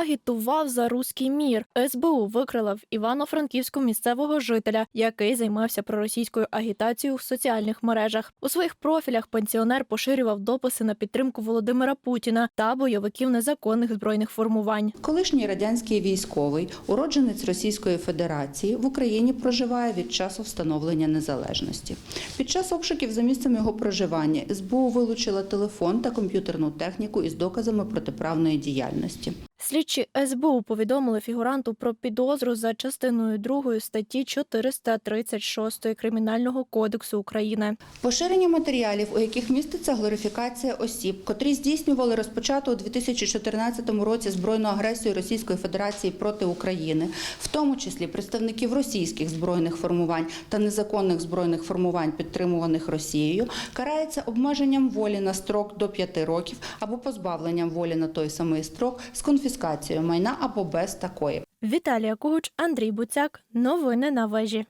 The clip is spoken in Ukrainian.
агітував за руський мір. СБУ викрила в Івано-Франківську місцевого жителя, який займався проросійською агітацією в соціальних мережах. У своїх профілях пенсіонер поширював дописи на підтримку Володимира Путіна та бойовиків незаконних збройних формувань. Колишній радянський військовий, уродженець Російської Федерації, в Україні проживає від часу встановлення незалежності. Під час обшуків за місцем його проживання СБУ вилучила телефон та комп'ютерну техніку із доказами протиправної діяльності. Слідчі СБУ повідомили фігуранту про підозру за частиною 2 статті 436 Кримінального кодексу України. Поширення матеріалів, у яких міститься глорифікація осіб, котрі здійснювали розпочату у 2014 році збройну агресію Російської Федерації проти України, в тому числі представників російських збройних формувань та незаконних збройних формувань, підтримуваних Росією, карається обмеженням волі на строк до 5 років або позбавленням волі на той самий строк з конфіскацією майна або без такої. Віталія Кугуч, Андрій Буцяк. Новини на вежі.